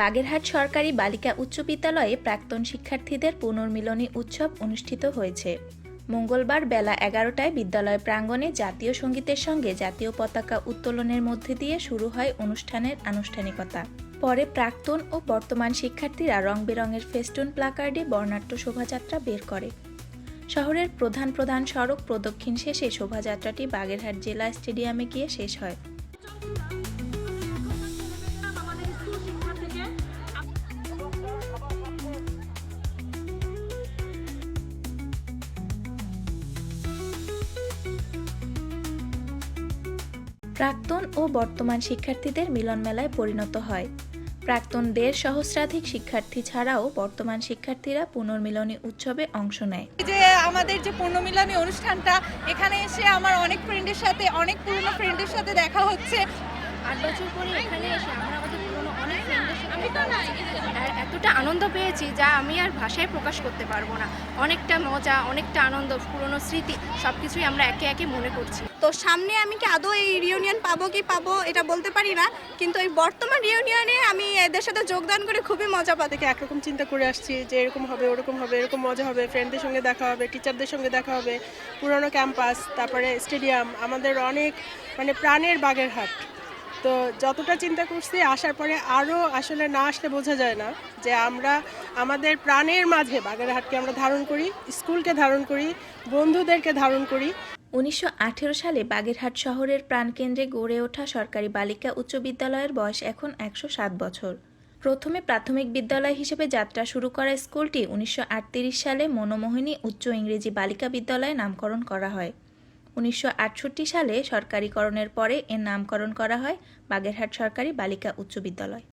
বাগেরহাট সরকারি বালিকা উচ্চ বিদ্যালয়ে প্রাক্তন শিক্ষার্থীদের পুনর্মিলনী উৎসব অনুষ্ঠিত হয়েছে। মঙ্গলবার বেলা এগারোটায় বিদ্যালয় প্রাঙ্গণে জাতীয় সঙ্গীতের সঙ্গে জাতীয় পতাকা উত্তোলনের মধ্যে দিয়ে শুরু হয় অনুষ্ঠানের আনুষ্ঠানিকতা। পরে প্রাক্তন ও বর্তমান শিক্ষার্থীরা রং বেরঙের ফেস্টুন প্লাকার্ডে বর্ণাঢ্য শোভাযাত্রা বের করে। শহরের প্রধান প্রধান সড়ক প্রদক্ষিণ শেষে শোভাযাত্রাটি বাগেরহাট জেলা স্টেডিয়ামে গিয়ে শেষ হয়। প্রাক্তন ও বর্তমান শিক্ষার্থীদের মিলন মেলায় পরিণত হয়। প্রাক্তন দেড় সহস্রাধিক শিক্ষার্থী ছাড়াও বর্তমান শিক্ষার্থীরা পুনর্মিলনী উৎসবে অংশ নেয়। এই যে আমাদের যে পুনর্মিলনী অনুষ্ঠানটা এখানে এসে আমার অনেক ফ্রেন্ডের সাথে অনেক পুরনো ফ্রেন্ডের সাথে দেখা হচ্ছে। আট বছর পরে এখানে এসে আমরা আমাদের পুরনো অনেক ফ্রেন্ডের সাথে আর এতটা আনন্দ পেয়েছি যা আমি আর ভাষায় প্রকাশ করতে পারব না। অনেকটা মজা অনেকটা আনন্দ পুরনো স্মৃতি সব কিছুই আমরা একে একে মনে করছি। তো সামনে আমি কি আদৌ এই রিউনিয়ন পাবো কি পাবো এটা বলতে পারি না, কিন্তু এই বর্তমান রিউনিয়নে আমি এদের সাথে যোগদান করে খুবই মজা পাতে একরকম চিন্তা করে আসছি যে এরকম হবে, ওরকম হবে, এরকম মজা হবে ফ্রেন্ডদের সঙ্গে দেখা হবে টিচারদের সঙ্গে দেখা হবে, পুরনো ক্যাম্পাস তারপরে স্টেডিয়াম আমাদের অনেক মানে প্রাণের বাগেরহাট তো যতটা চিন্তা করছি, আসার পরে আরও আসলে না আসলে বোঝা যায় না যে আমরা আমাদের প্রাণের মাঝে বাগেরহাটকে আমরা ধারণ করি স্কুলকে ধারণ করি, বন্ধুদেরকে ধারণ করি। উনিশশো আঠেরো সালে বাগেরহাট শহরের প্রাণকেন্দ্রে গড়ে ওঠা সরকারি বালিকা উচ্চ বিদ্যালয়ের বয়স এখন একশো সাত বছর। প্রথমে প্রাথমিক বিদ্যালয় হিসেবে যাত্রা শুরু করা স্কুলটি উনিশশো আটত্রিশ সালে মনোমোহিনী উচ্চ ইংরেজি বালিকা বিদ্যালয়ে নামকরণ করা হয়। উনিশশো আটষট্টি সালে সরকারিকরণের পরে এর নামকরণ করা হয় বাগেরহাট সরকারি বালিকা উচ্চ বিদ্যালয়।